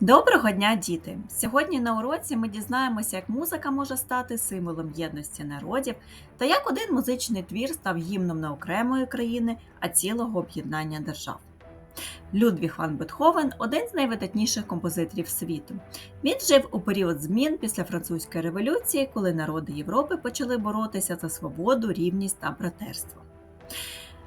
Доброго дня, діти! Сьогодні на уроці ми дізнаємося, як музика може стати символом єдності народів та як один музичний твір став гімном не окремої країни, а цілого об'єднання держав. Людвіг ван Бетховен один з найвидатніших композиторів світу. Він жив у період змін після французької революції, коли народи Європи почали боротися за свободу, рівність та братерство.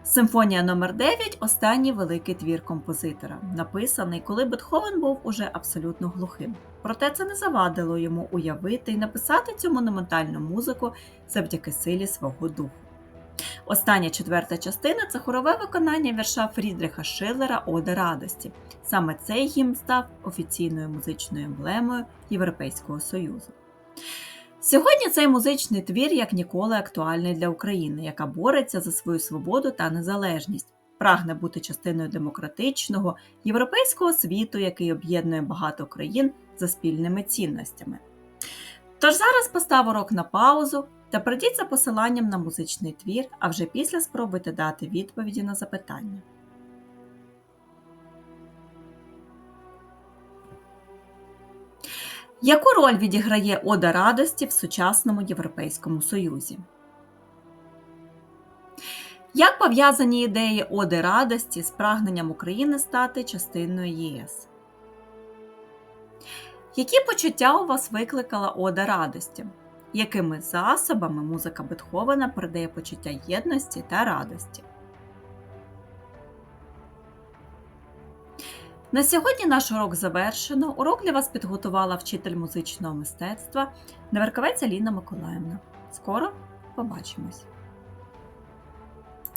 Симфонія номер 9 останній великий твір композитора, написаний, коли Бетховен був уже абсолютно глухим. Проте це не завадило йому уявити і написати цю монументальну музику завдяки силі свого духу. Остання четверта частина це хорове виконання вірша Фрідриха Шиллера Ода радості. Саме цей гімн став офіційною музичною емблемою Європейського Союзу. Сьогодні цей музичний твір як ніколи актуальний для України, яка бореться за свою свободу та незалежність, прагне бути частиною демократичного європейського світу, який об'єднує багато країн за спільними цінностями. Тож зараз постав урок на паузу та прийдіть посиланням на музичний твір, а вже після спробуйте дати відповіді на запитання. Яку роль відіграє Ода радості в сучасному Європейському Союзі? Як пов'язані ідеї Оди радості з прагненням України стати частиною ЄС? Які почуття у вас викликала Ода радості? Якими засобами музика Бетховена передає почуття єдності та радості? На сьогодні наш урок завершено. Урок для вас підготувала вчитель музичного мистецтва Неверковець Аліна Миколаївна. Скоро побачимось!